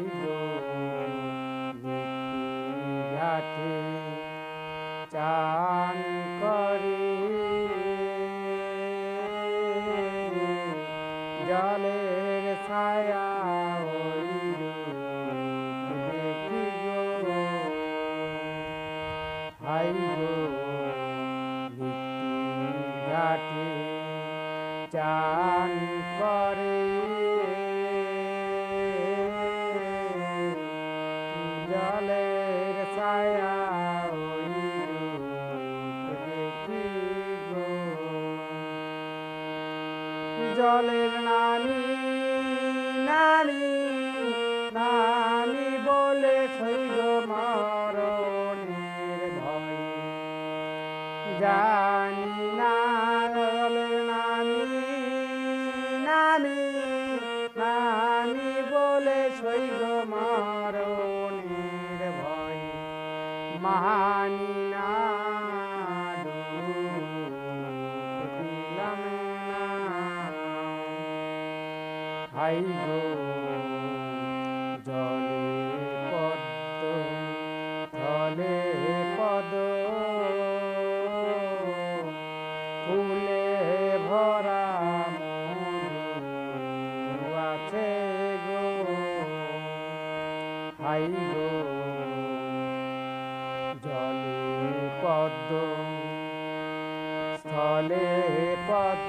ভাই ঘাটে চান করি জলের ছায়া হইল দেখি গো হাই গো ঘাটে চান করে জলের নানি নানি নানি বলে শৈব মরণের ভয়। জানি না জলের নানি বলে মরণের ভয়। না গো জলে পদ্ম থলে পদ ফুলে পদ্ম। স্থলে পদ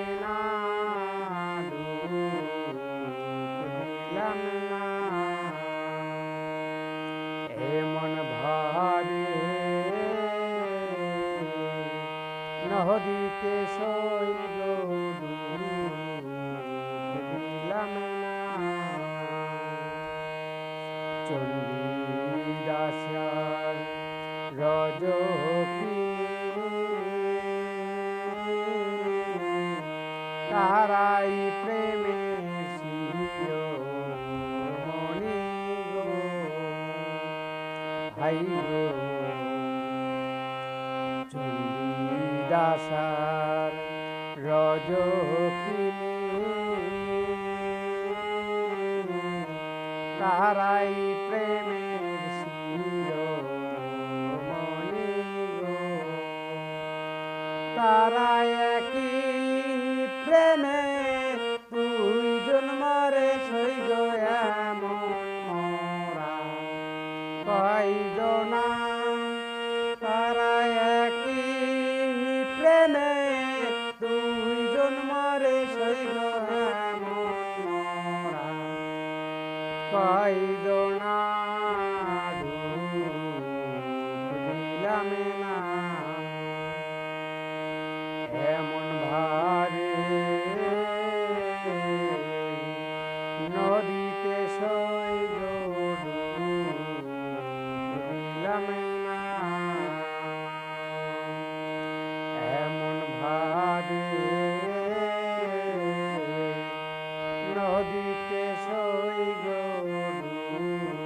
নদীতে সইল দিলাম না চণ্ডীদাসার রজকি তারাই প্রেমে মনি গো ভাই গো। চণ্ডীদাসার রজকিনী তারাই প্রেমের Remember. নদীতে সই গরু।